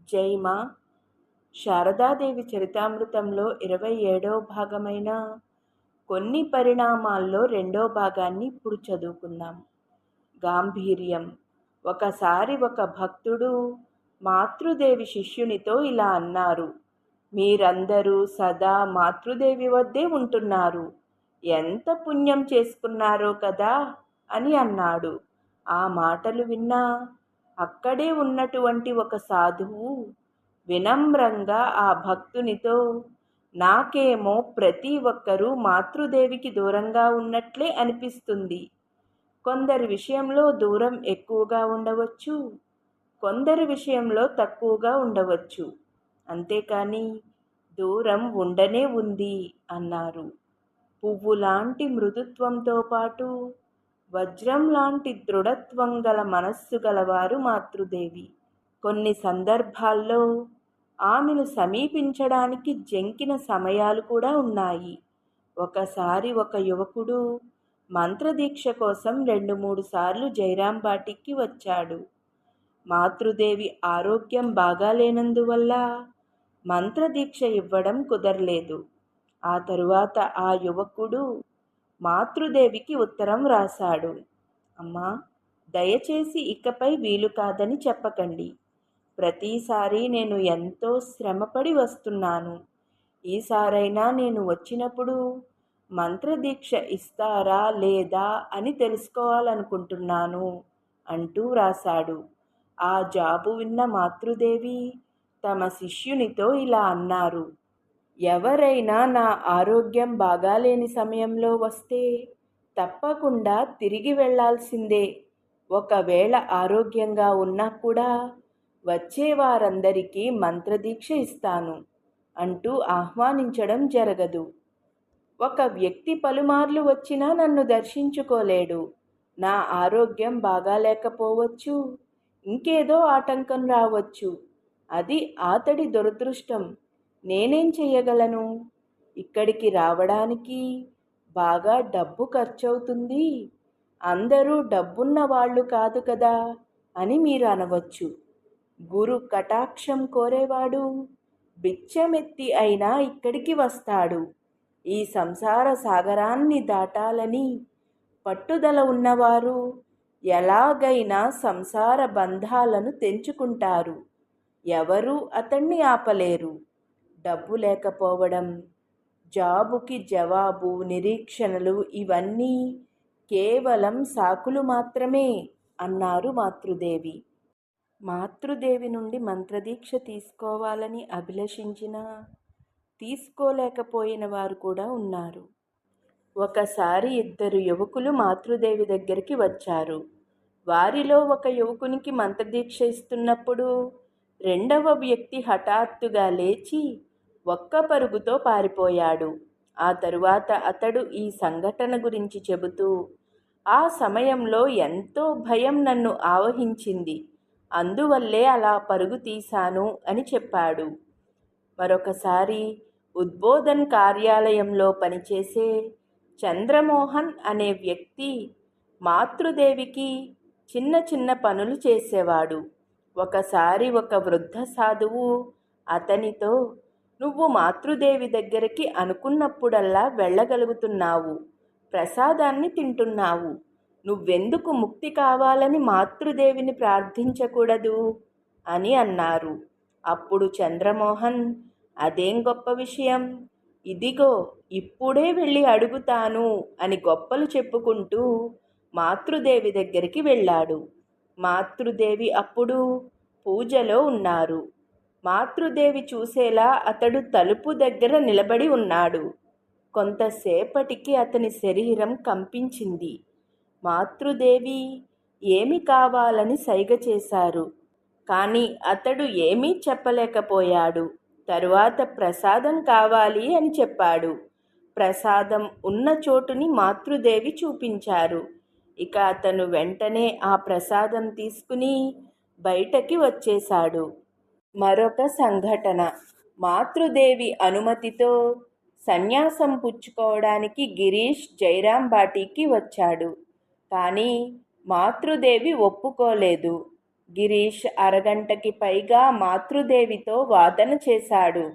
జైమా శారదాదేవి చరితామృతంలో ఇరవై ఏడవ భాగమైన కొన్ని పరిణామాల్లో రెండో భాగాన్ని ఇప్పుడు చదువుకుందాం. గాంభీర్యం. ఒకసారి ఒక భక్తుడు మాతృదేవి శిష్యునితో ఇలా అన్నారు మీరందరూ సదా మాతృదేవి వద్దే ఉంటున్నారు. ఎంత పుణ్యం చేసుకున్నారో కదా? అని అన్నాడు. ఆ మాటలు విన్నా అక్కడే ఉన్నటువంటి ఒక సాధువు వినమ్రంగా ఆ భక్తునితో నాకేమో ప్రతి ఒక్కరూ మాతృదేవికి దూరంగా ఉన్నట్లే అనిపిస్తుంది. కొందరి విషయంలో దూరం ఎక్కువగా ఉండవచ్చు కొందరి విషయంలో తక్కువగా ఉండవచ్చు. అంతేకాని దూరం ఉండనే ఉంది అన్నారు. పువ్వులాంటి మృదుత్వంతో పాటు వజ్రం లాంటి దృఢత్వం గల మనస్సు గలవారు మాతృదేవి. కొన్ని సందర్భాల్లో ఆమెను సమీపించడానికి జంకిన సమయాలు కూడా ఉన్నాయి. ఒకసారి ఒక యువకుడు మంత్రదీక్ష కోసం రెండు మూడు సార్లు జైరాంబాటికి వచ్చాడు. మాతృదేవి ఆరోగ్యం బాగాలేనందువల్ల మంత్రదీక్ష ఇవ్వడం కుదరలేదు. ఆ తరువాత ఆ యువకుడు మాతృదేవికి ఉత్తరం వ్రాసాడు అమ్మా దయచేసి ఇకపై వీలు కాదని చెప్పకండి. ప్రతిసారి నేను ఎంతో శ్రమపడి వస్తున్నాను. ఈసారైనా నేను వచ్చినప్పుడు మంత్రదీక్ష ఇస్తారా లేదా అని తెలుసుకోవాలనుకుంటున్నాను అంటూ వ్రాసాడు ఆ జాబు విన్న మాతృదేవి తమ శిష్యునితో ఇలా అన్నారు. ఎవరైనా నా ఆరోగ్యం బాగాలేని సమయంలో వస్తే తప్పకుండా తిరిగి వెళ్ళాల్సిందే ఒకవేళ ఆరోగ్యంగా ఉన్నా కూడా వచ్చే వారందరికీ మంత్రదీక్ష ఇస్తాను అంటూ ఆహ్వానించడం జరగదు. ఒక వ్యక్తి పలుమార్లు వచ్చినా నన్ను దర్శించుకోలేడు. నా ఆరోగ్యం బాగాలేకపోవచ్చు. ఇంకేదో ఆటంకం రావచ్చు. అది అతడి దురదృష్టం. నేనేం చెయ్యగలను? ఇక్కడికి రావడానికి బాగా డబ్బు ఖర్చవుతుంది. అందరూ డబ్బున్న వాళ్ళు కాదు కదా అని మీరు అనవచ్చు. గురు కటాక్షం కోరేవాడు బిచ్చమెత్తి అయినా ఇక్కడికి వస్తాడు. ఈ సంసార సాగరాన్ని దాటాలని పట్టుదల ఉన్నవారు ఎలాగైనా సంసార బంధాలను తెంచుకుంటారు. ఎవరూ అతన్ని ఆపలేరు. డబ్బు లేకపోవడం జాబుకి జవాబు నిరీక్షణలు ఇవన్నీ కేవలం సాకులు మాత్రమే అన్నారు మాతృదేవి. మాతృదేవి నుండి మంత్రదీక్ష తీసుకోవాలని అభిలషించిన తీసుకోలేకపోయిన వారు కూడా ఉన్నారు. ఒకసారి ఇద్దరు యువకులు మాతృదేవి దగ్గరికి వచ్చారు. వారిలో ఒక యువకునికి మంత్రదీక్ష ఇస్తున్నప్పుడు రెండవ వ్యక్తి హఠాత్తుగా లేచి ఒక్క పరుగుతో పారిపోయాడు. ఆ తరువాత అతడు ఈ సంఘటన గురించి చెబుతూ ఆ సమయంలో ఎంతో భయం నన్ను ఆవహించింది. అందువల్లే అలా పరుగు తీశాను అని చెప్పాడు. మరొకసారి ఉద్బోధన్ కార్యాలయంలో పనిచేసే చంద్రమోహన్ అనే వ్యక్తి మాతృదేవికి చిన్న చిన్న పనులు చేసేవాడు. ఒకసారి ఒక వృద్ధ సాధువు అతనితో నువ్వు మాతృదేవి దగ్గరికి అనుకున్నప్పుడల్లా వెళ్ళగలుగుతున్నావు. ప్రసాదాన్ని తింటున్నావు. నువ్వెందుకు ముక్తి కావాలని మాతృదేవిని ప్రార్థించకూడదు? అని అన్నారు. అప్పుడు చంద్రమోహన్ అదేం గొప్ప విషయం? ఇదిగో ఇప్పుడే వెళ్ళి అడుగుతాను అని గొప్పలు చెప్పుకుంటూ మాతృదేవి దగ్గరికి వెళ్ళాడు. మాతృదేవి అప్పుడు పూజలో ఉన్నారు. మాతృదేవి చూసేలా అతడు తలుపు దగ్గర నిలబడి ఉన్నాడు. కొంతసేపటికి అతని శరీరం కంపించింది. మాతృదేవి ఏమి కావాలని సైగ చేశారు? కానీ అతడు ఏమీ చెప్పలేకపోయాడు. తరువాత ప్రసాదం కావాలి అని చెప్పాడు. ప్రసాదం ఉన్న చోటుని మాతృదేవి చూపించారు. ఇక అతను వెంటనే ఆ ప్రసాదం తీసుకుని బయటకి వచ్చేశాడు. మరొక సంఘటన. మాతృదేవి అనుమతితో సన్యాసం పుచ్చుకోవడానికి గిరీష్ జైరాం బాటీకి వచ్చాడు. కానీ మాతృదేవి ఒప్పుకోలేదు. గిరీష్ అరగంటకి పైగా మాతృదేవితో వాదన చేశాడు.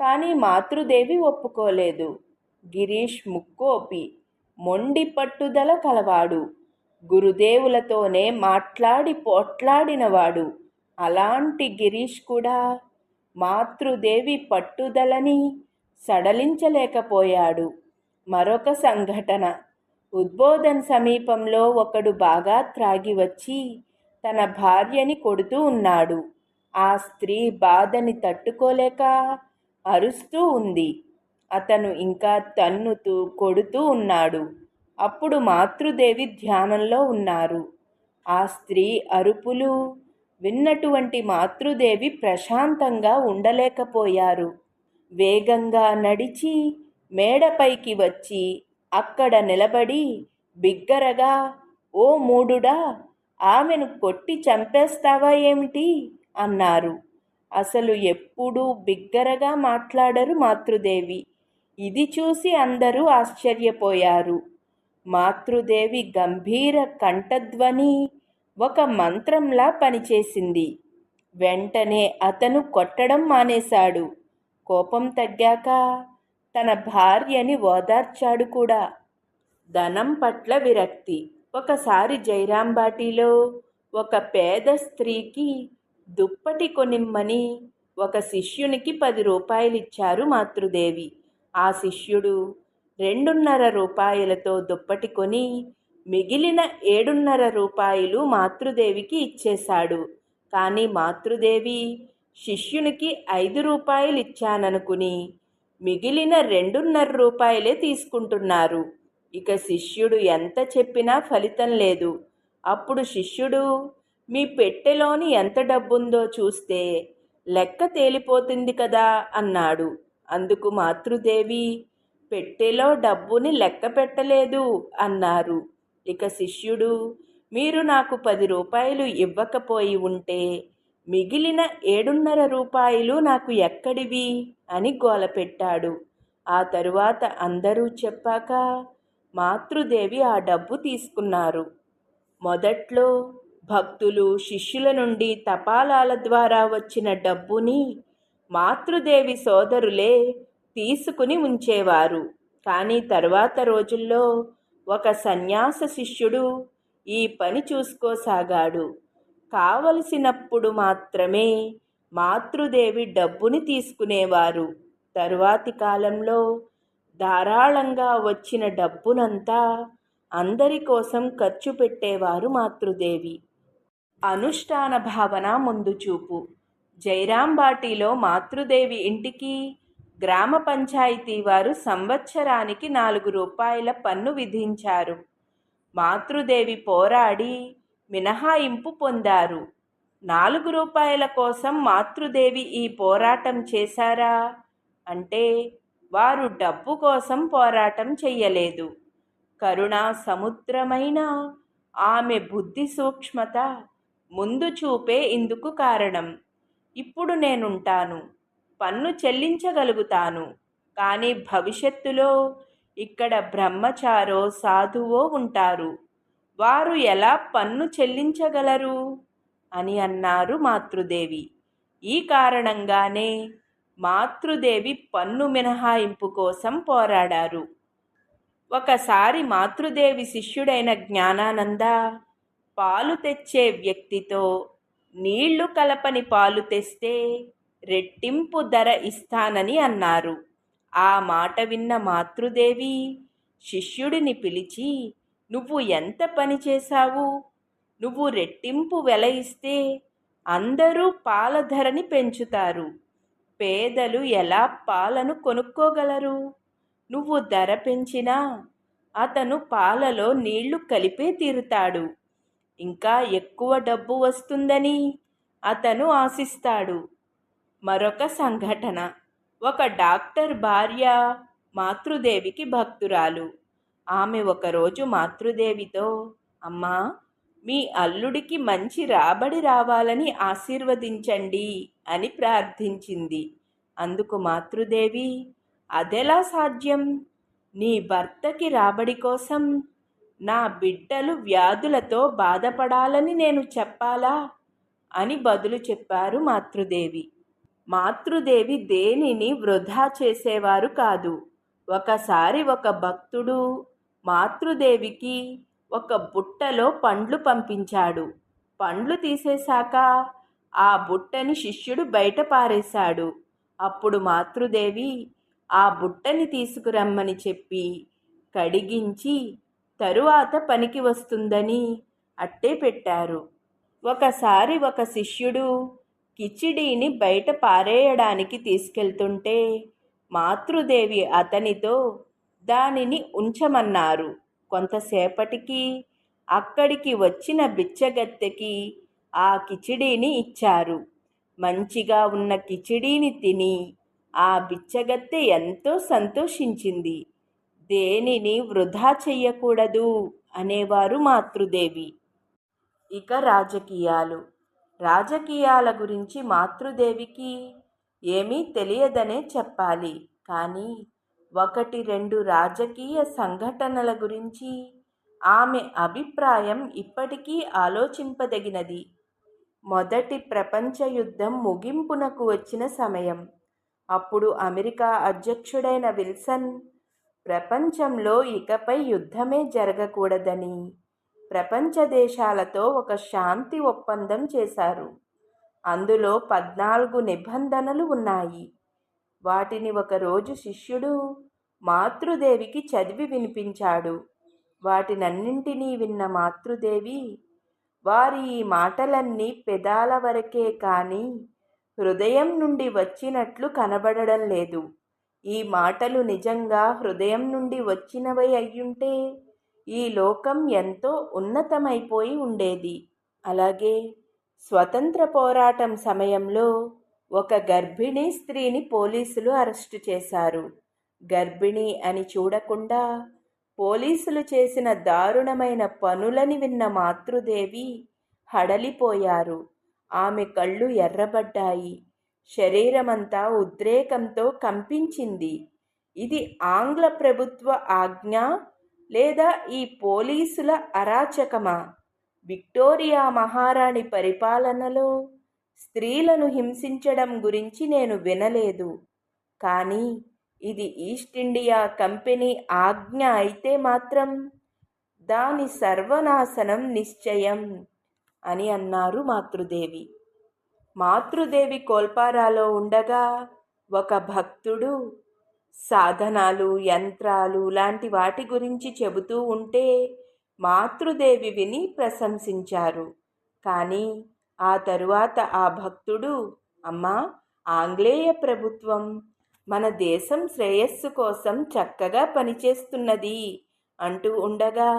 కానీ మాతృదేవి ఒప్పుకోలేదు. గిరీష్ ముక్కోపి మొండి పట్టుదల కలవాడు. గురుదేవులతోనే మాట్లాడి పోట్లాడినవాడు. అలాంటి గిరీష్ కూడా మాతృదేవి పట్టుదలని సడలించలేకపోయాడు. మరొక సంఘటన. ఉద్బోధన్ సమీపంలో ఒకడు బాగా త్రాగి వచ్చి తన భార్యని కొడుతూ ఉన్నాడు. ఆ స్త్రీ బాధని తట్టుకోలేక అరుస్తూ ఉంది. అతను ఇంకా తన్నుతూ కొడుతూ ఉన్నాడు. అప్పుడు మాతృదేవి ధ్యానంలో ఉన్నారు. ఆ స్త్రీ అరుపులు విన్నటువంటి మాతృదేవి ప్రశాంతంగా ఉండలేకపోయారు. వేగంగా నడిచి మేడపైకి వచ్చి అక్కడ నిలబడి బిగ్గరగా ఓ మూడుడా ఆమెను కొట్టి చంపేస్తావా ఏమిటి? అన్నారు. అసలు ఎప్పుడూ బిగ్గరగా మాట్లాడరు మాతృదేవి. ఇది చూసి అందరూ ఆశ్చర్యపోయారు. మాతృదేవి గంభీర కంఠధ్వని ఒక మంత్రంలా పనిచేసింది. వెంటనే అతను కొట్టడం మానేశాడు. కోపం తగ్గాక తన భార్యని ఓదార్చాడు కూడా. ధనం పట్ల విరక్తి. ఒకసారి జైరాంబాటిలో ఒక పేద స్త్రీకి దుప్పటి కొనిమ్మని ఒక శిష్యునికి పది రూపాయలిచ్చారు మాతృదేవి. ఆ శిష్యుడు రెండున్నర రూపాయలతో దుప్పటి కొని మిగిలిన ఏడున్నర రూపాయలు మాతృదేవికి ఇచ్చేశాడు. కానీ మాతృదేవి శిష్యునికి ఐదు రూపాయలు ఇచ్చాననుకుని మిగిలిన రెండున్నర రూపాయలే తీసుకుంటున్నారు. ఇక శిష్యుడు ఎంత చెప్పినా ఫలితం లేదు. అప్పుడు శిష్యుడు మీ పెట్టెలోని ఎంత డబ్బుందో చూస్తే లెక్క తేలిపోతుంది కదా అన్నాడు. అందుకు మాతృదేవి పెట్టెలో డబ్బుని లెక్క పెట్టలేదు అన్నారు. ఇక శిష్యుడు మీరు నాకు పది రూపాయలు ఇవ్వకపోయి ఉంటే మిగిలిన ఏడున్నర రూపాయలు నాకు ఎక్కడివి? అని గోలపెట్టాడు. ఆ తరువాత అందరూ చెప్పాక మాతృదేవి ఆ డబ్బు తీసుకున్నారు. మొదట్లో భక్తులు శిష్యుల నుండి తపాలాల ద్వారా వచ్చిన డబ్బుని మాతృదేవి సోదరులే తీసుకుని ఉంచేవారు. కానీ తర్వాత రోజుల్లో ఒక సన్యాస శిష్యుడు ఈ పని చూసుకోసాగాడు. కావలసినప్పుడు మాత్రమే మాతృదేవి డబ్బుని తీసుకునేవారు. తరువాతి కాలంలో ధారాళంగా వచ్చిన డబ్బునంతా అందరి కోసం ఖర్చు పెట్టేవారు మాతృదేవి. అనుష్ఠాన భావన ముందు చూపు. జైరాంబాటిలో మాతృదేవి ఇంటికి గ్రామ పంచాయతీ వారు సంవత్సరానికి నాలుగు రూపాయల పన్ను విధించారు. మాతృదేవి పోరాడి మినహాయింపు పొందారు. నాలుగు రూపాయల కోసం మాతృదేవి ఈ పోరాటం చేశారా? అంటే వారు డబ్బు కోసం పోరాటం చెయ్యలేదు కరుణా సముద్రమైన ఆమె బుద్ధి సూక్ష్మత ముందు చూపే ఇందుకు కారణం. ఇప్పుడు నేనుంటాను. పన్ను చెల్లించగలుగుతాను. కానీ భవిష్యత్తులో ఇక్కడ బ్రహ్మచారో సాధువో ఉంటారు. వారు ఎలా పన్ను చెల్లించగలరు? అని అన్నారు మాతృదేవి. ఈ కారణంగానే మాతృదేవి పన్ను మినహాయింపు కోసం పోరాడారు. ఒకసారి మాతృదేవి శిష్యుడైన జ్ఞానానంద పాలు తెచ్చే వ్యక్తితో నీళ్ళు కలపని పాలు తెస్తే రెట్టింపు ధర ఇస్తానని అన్నారు. ఆ మాట విన్న మాతృదేవి శిష్యుడిని పిలిచి నువ్వు ఎంత పని చేశావు? నువ్వు రెట్టింపు వెల ఇస్తే అందరూ పాల ధరని పెంచుతారు. పేదలు ఎలా పాలను కొనుక్కోగలరు? నువ్వు ధర పెంచినా అతను పాలలో నీళ్ళు కలిపే తీరుతాడు. ఇంకా ఎక్కువ డబ్బు వస్తుందని అతను ఆశిస్తాడు. మరొక సంఘటన. ఒక డాక్టర్ భార్య మాతృదేవికి భక్తురాలు. ఆమె ఒకరోజు మాతృదేవితో అమ్మా మీ అల్లుడికి మంచి రాబడి రావాలని ఆశీర్వదించండి అని ప్రార్థించింది. అందుకు మాతృదేవి అదెలా సాధ్యం? నీ భర్తకి రాబడి కోసం నా బిడ్డలు వ్యాధులతో బాధపడాలని నేను చెప్పాలా? అని బదులు చెప్పారు మాతృదేవి. మాతృదేవి దేనిని వృధా చేసేవారు కాదు. ఒకసారి ఒక భక్తుడు మాతృదేవికి ఒక బుట్టలో పండ్లు పంపించాడు. పండ్లు తీసేశాక ఆ బుట్టని శిష్యుడు బయట పారేశాడు. అప్పుడు మాతృదేవి ఆ బుట్టని తీసుకురమ్మని చెప్పి కడిగించి తరువాత పనికి వస్తుందని అట్టే పెట్టారు. ఒకసారి ఒక శిష్యుడు కిచిడీని బయట పారేయడానికి తీసుకెళ్తుంటే మాతృదేవి అతనితో దానిని ఉంచమన్నారు. కొంతసేపటికి అక్కడికి వచ్చిన బిచ్చగత్తెకి ఆ కిచిడీని ఇచ్చారు. మంచిగా ఉన్న కిచిడీని తిని ఆ బిచ్చగత్తె ఎంతో సంతోషించింది. దేనిని వృధా చెయ్యకూడదు అనేవారు మాతృదేవి. ఇక రాజకీయాలు. రాజకీయాల గురించి మాతృదేవికి ఏమీ తెలియదనే చెప్పాలి. కానీ ఒకటి రెండు రాజకీయ సంఘటనల గురించి ఆమె అభిప్రాయం ఇప్పటికీ ఆలోచింపదగినది. మొదటి ప్రపంచ యుద్ధం ముగింపునకు వచ్చిన సమయం. అప్పుడు అమెరికా అధ్యక్షుడైన విల్సన్ ప్రపంచంలో ఇకపై యుద్ధమే జరగకూడదని ప్రపంచ దేశాలతో ఒక శాంతి ఒప్పందం చేశారు. అందులో పద్నాలుగు నిబంధనలు ఉన్నాయి. వాటిని ఒకరోజు శిష్యుడు మాతృదేవికి చదివి వినిపించాడు. వాటినన్నింటినీ విన్న మాతృదేవి వారి ఈ మాటలన్నీ పెదాల వరకే కానీ హృదయం నుండి వచ్చినట్లు కనబడడం లేదు. ఈ మాటలు నిజంగా హృదయం నుండి వచ్చినవై అయ్యుంటే ఈ లోకం ఎంతో ఉన్నతమైపోయి ఉండేది. అలాగే స్వతంత్ర పోరాటం సమయంలో ఒక గర్భిణీ స్త్రీని పోలీసులు అరెస్టు చేశారు. గర్భిణి అని చూడకుండా పోలీసులు చేసిన దారుణమైన పనులని విన్న మాతృదేవి హడలిపోయారు. ఆమె కళ్ళు ఎర్రబడ్డాయి. శరీరమంతా ఉద్రేకంతో కంపించింది. ఇది ఆంగ్ల ప్రభుత్వ ఆజ్ఞ లేదా ఈ పోలీసుల అరాచకమా? విక్టోరియా మహారాణి పరిపాలనలో స్త్రీలను హింసించడం గురించి నేను వినలేదు. కానీ ఇది ఈస్ట్ ఇండియా కంపెనీ ఆజ్ఞ అయితే మాత్రం దాని సర్వనాశనం నిశ్చయం అని అన్నారు మాతృదేవి. మాతృదేవి కోల్పారాలో ఉండగా ఒక భక్తుడు సాధనాలు యంత్రాలు లాంటి వాటి గురించి చెబుతూ ఉంటే మాతృదేవి విని ప్రశంసించారు. కానీ ఆ తరువాత ఆ భక్తుడు అమ్మా ఆంగ్లేయ ప్రభుత్వం మన దేశం శ్రేయస్సు కోసం చక్కగా పనిచేస్తున్నది అంటూ ఉండగా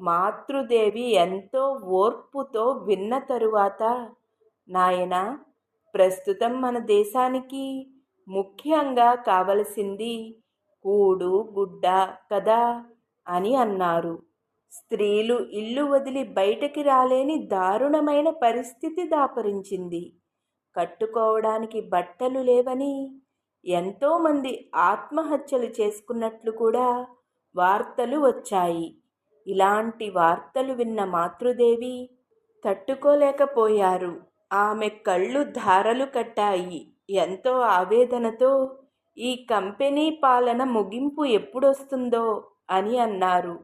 మాతృదేవి ఎంతో ఓర్పుతో విన్న తరువాత నాయన ప్రస్తుతం మన దేశానికి ముఖ్యంగా కావలసింది కూడు గుడ్డ కదా అని అన్నారు. స్త్రీలు ఇల్లు వదిలి బయటకి రాలేని దారుణమైన పరిస్థితి దాపరించింది. కట్టుకోవడానికి బట్టలు లేవని ఎంతోమంది ఆత్మహత్యలు చేసుకున్నట్లు కూడా వార్తలు వచ్చాయి. ఇలాంటి వార్తలు విన్న మాతృదేవి తట్టుకోలేకపోయారు. ఆమె కళ్ళు ధారలు కట్టాయి. ఎంతో ఆవేదనతో ఈ కంపెనీ పాలన ముగింపు ఎప్పుడొస్తుందో? అని అన్నారు.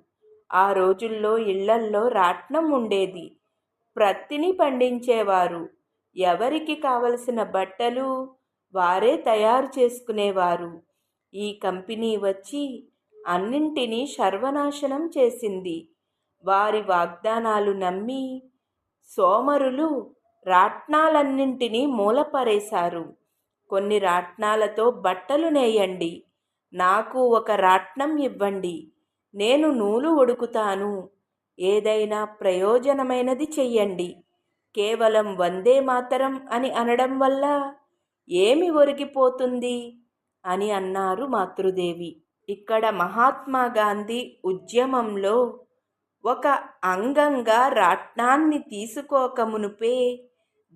ఆ రోజుల్లో ఇళ్ళల్లో రాట్నం ఉండేది. ప్రత్తిని పండించేవారు. ఎవరికి కావలసిన బట్టలు వారే తయారు చేసుకునేవారు. ఈ కంపెనీ వచ్చి అన్నింటినీ సర్వనాశనం చేసింది. వారి వాగ్దానాలు నమ్మి సోమరులు రాట్నాలన్నింటినీ మూలపరేశారు. కొన్ని రాట్నాలతో బట్టలు నేయండి. నాకు ఒక రాట్నం ఇవ్వండి. నేను నూలు ఒడుకుతాను ఏదైనా ప్రయోజనమైనది చెయ్యండి. కేవలం వందే మాతరం అని అనడం వల్ల ఏమి ఒరిగిపోతుంది? అని అన్నారు మాతృదేవి. ఇక్కడ మహాత్మా గాంధీ ఉద్యమంలో ఒక అంగంగా రాట్నాన్ని తీసుకోకమునుపే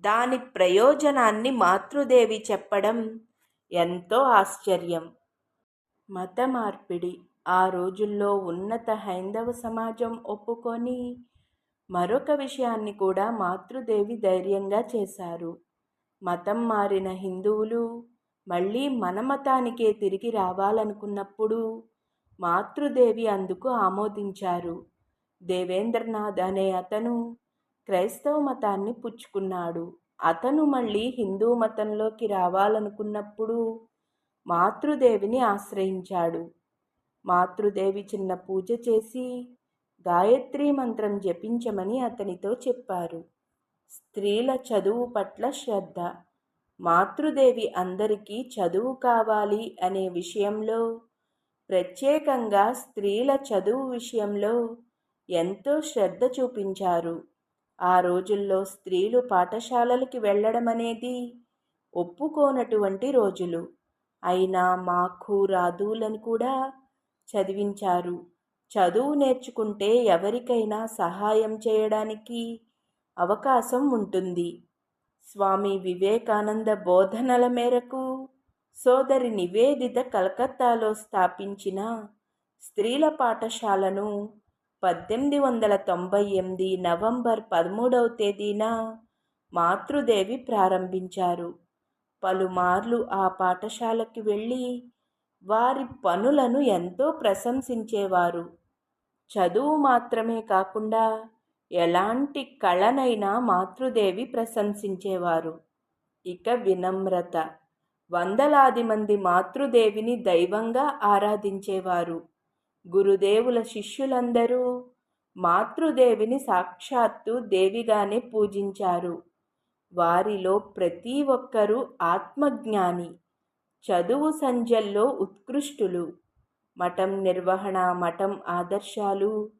దాని ప్రయోజనాన్ని మాతృదేవి చెప్పడం ఎంతో ఆశ్చర్యం. మత మార్పిడి ఆ రోజుల్లో ఉన్నత హైందవ సమాజం ఒప్పుకొని మరొక విషయాన్ని కూడా మాతృదేవి ధైర్యంగా చేశారు. మతం మారిన హిందువులు మళ్ళీ మన మతానికే తిరిగి రావాలనుకున్నప్పుడు మాతృదేవి అందుకు ఆమోదించారు. దేవేంద్రనాథ్ అనే అతను క్రైస్తవ మతాన్ని పుచ్చుకున్నాడు. అతను మళ్ళీ హిందూ మతంలోకి రావాలనుకున్నప్పుడు మాతృదేవిని ఆశ్రయించాడు. మాతృదేవి చిన్న పూజ చేసి గాయత్రీ మంత్రం జపించమని అతనితో చెప్పారు. స్త్రీల చదువు పట్ల శ్రద్ధ. మాతృదేవి అందరికీ చదువు కావాలి అనే విషయంలో ప్రత్యేకంగా స్త్రీల చదువు విషయంలో ఎంతో శ్రద్ధ చూపించారు. ఆ రోజుల్లో స్త్రీలు పాఠశాలలకి వెళ్ళడం అనేది ఒప్పుకోనటువంటి రోజులు. అయినా మాకు రాదులని కూడా చదివించారు. చదువు నేర్చుకుంటే ఎవరికైనా సహాయం చేయడానికి అవకాశం ఉంటుంది. స్వామి వివేకానంద బోధనల మేరకు సోదరి నివేదిత కలకత్తాలో స్థాపించిన స్త్రీల పాఠశాలను పద్దెనిమిది వందల తొంభై ఎనిమిది నవంబర్ పదమూడవ తేదీన మాతృదేవి ప్రారంభించారు. పలుమార్లు ఆ పాఠశాలకి వెళ్ళి వారి పనులను ఎంతో ప్రశంసించేవారు. చదువు మాత్రమే కాకుండా ఎలాంటి కళనైనా మాతృదేవి ప్రశంసించేవారు. ఇక వినమ్రత. వందలాది మంది మాతృదేవిని దైవంగా ఆరాధించేవారు. గురుదేవుల శిష్యులందరూ మాతృదేవిని సాక్షాత్తు దేవిగానే పూజించారు. వారిలో ప్రతి ఒక్కరూ ఆత్మజ్ఞాని చదువు సంజల్లో ఉత్కృష్టులు. మఠం నిర్వహణ మఠం ఆదర్శాలు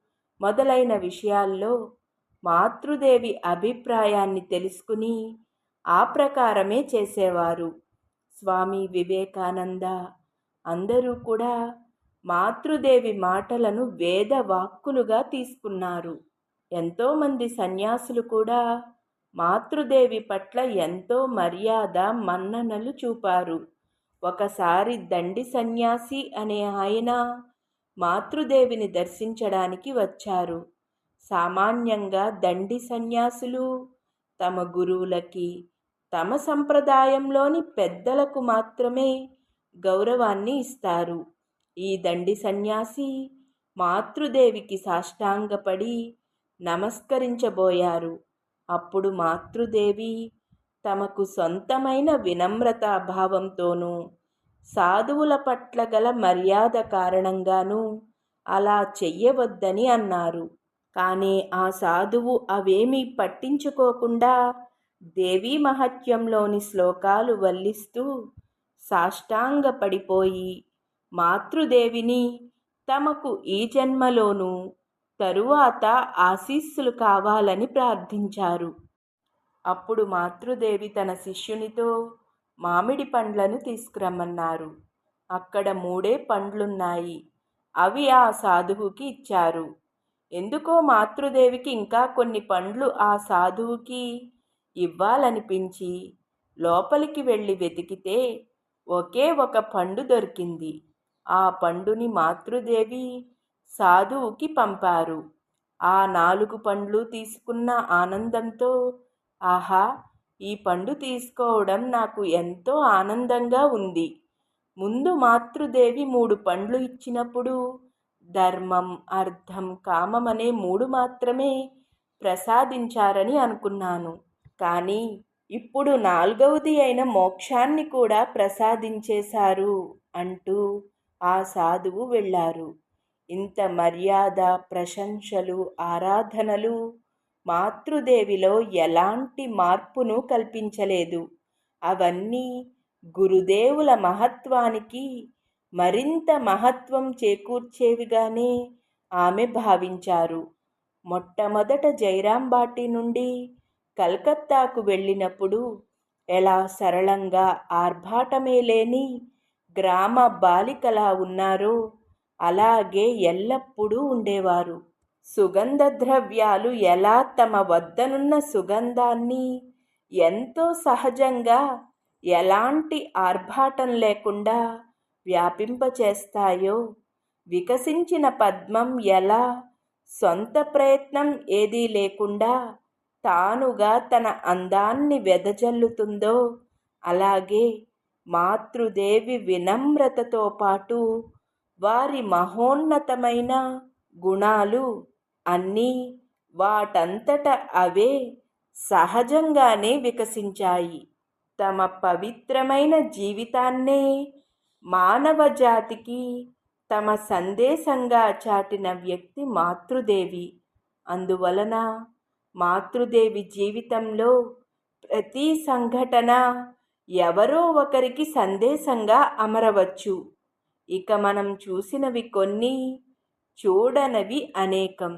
మొదలైన విషయాల్లో మాతృదేవి అభిప్రాయాన్ని తెలుసుకుని ఆ ప్రకారమే చేసేవారు. స్వామి వివేకానంద అందరూ కూడా మాతృదేవి మాటలను వేద వాక్కులుగా తీసుకున్నారు. ఎంతోమంది సన్యాసులు కూడా మాతృదేవి పట్ల ఎంతో మర్యాద మన్ననలు చూపారు. ఒకసారి దండి సన్యాసి అనే ఆయన మాతృదేవిని దర్శించడానికి వచ్చారు. సామాన్యంగా దండి సన్యాసులు తమ గురువులకి తమ సంప్రదాయంలోని పెద్దలకు మాత్రమే గౌరవాన్ని ఇస్తారు. ఈ దండి సన్యాసి మాతృదేవికి సాష్టాంగపడి నమస్కరించబోయారు. అప్పుడు మాతృదేవి తమకు సొంతమైన వినమ్రతా భావంతోనూ సాధువుల పట్ల గల మర్యాద కారణంగానూ అలా చెయ్యవద్దని అన్నారు. కానీ ఆ సాధువు అవేమీ పట్టించుకోకుండా దేవీ మహత్యంలోని శ్లోకాలు వల్లిస్తూ సాష్టాంగపడిపోయి మాతృదేవిని తమకు ఈ జన్మలోనూ తరువాత ఆశీస్సులు కావాలని ప్రార్థించారు. అప్పుడు మాతృదేవి తన శిష్యునితో మామిడి పండ్లను తీసుకురమ్మన్నారు. అక్కడ మూడే పండ్లున్నాయి. అవి ఆ సాధువుకి ఇచ్చారు. ఎందుకో మాతృదేవికి ఇంకా కొన్ని పండ్లు ఆ సాధువుకి ఇవ్వాలనిపించి లోపలికి వెళ్ళి వెతికితే ఒకే ఒక పండు దొరికింది. ఆ పండుని మాతృదేవి సాధువుకి పంపారు. ఆ నాలుగు పండ్లు తీసుకున్న ఆనందంతో ఆహా ఈ పండు తీసుకోవడం నాకు ఎంతో ఆనందంగా ఉంది. ముందు మాతృదేవి మూడు పండ్లు ఇచ్చినప్పుడు ధర్మం అర్థం కామం అనే మూడు మాత్రమే ప్రసాదించారని అనుకున్నాను. కానీ ఇప్పుడు నాలుగవది అయిన మోక్షాన్ని కూడా ప్రసాదించేశారు అంటూ ఆ సాధువు వెళ్ళారు. ఇంత మర్యాద ప్రశంసలు ఆరాధనలు మాతృదేవిలో ఎలాంటి మార్పును కల్పించలేదు. అవన్నీ గురుదేవుల మహత్వానికి మరింత మహత్వం చేకూర్చేవిగానే ఆమె భావించారు. మొట్టమొదట జైరాంబాటి నుండి కలకత్తాకు వెళ్ళినప్పుడు ఎలా సరళంగా ఆర్భాటమే లేని గ్రామ బాలికలా ఉన్నారో అలాగే ఎల్లప్పుడూ ఉండేవారు. సుగంధ ద్రవ్యాలు ఎలా తమ వద్దనున్న సుగంధాన్ని ఎంతో సహజంగా ఎలాంటి ఆర్భాటం లేకుండా వ్యాపింపచేస్తాయో వికసించిన పద్మం ఎలా సొంత ప్రయత్నం ఏదీ లేకుండా తానుగా తన అందాన్ని వెదజల్లుతుందో అలాగే మాతృదేవి వినమ్రతతో పాటు వారి మహోన్నతమైన గుణాలు అన్నీ వాటంతట అవే సహజంగానే వికసించాయి. తమ పవిత్రమైన జీవితాన్నే మానవ జాతికి తమ సందేశంగా చాటిన వ్యక్తి మాతృదేవి. అందువలన మాతృదేవి జీవితంలో ప్రతి సంఘటన ఎవరో ఒకరికి సందేశంగా అమరవచ్చు. ఇక మనం చూసినవి కొన్ని చూడనవి అనేకం.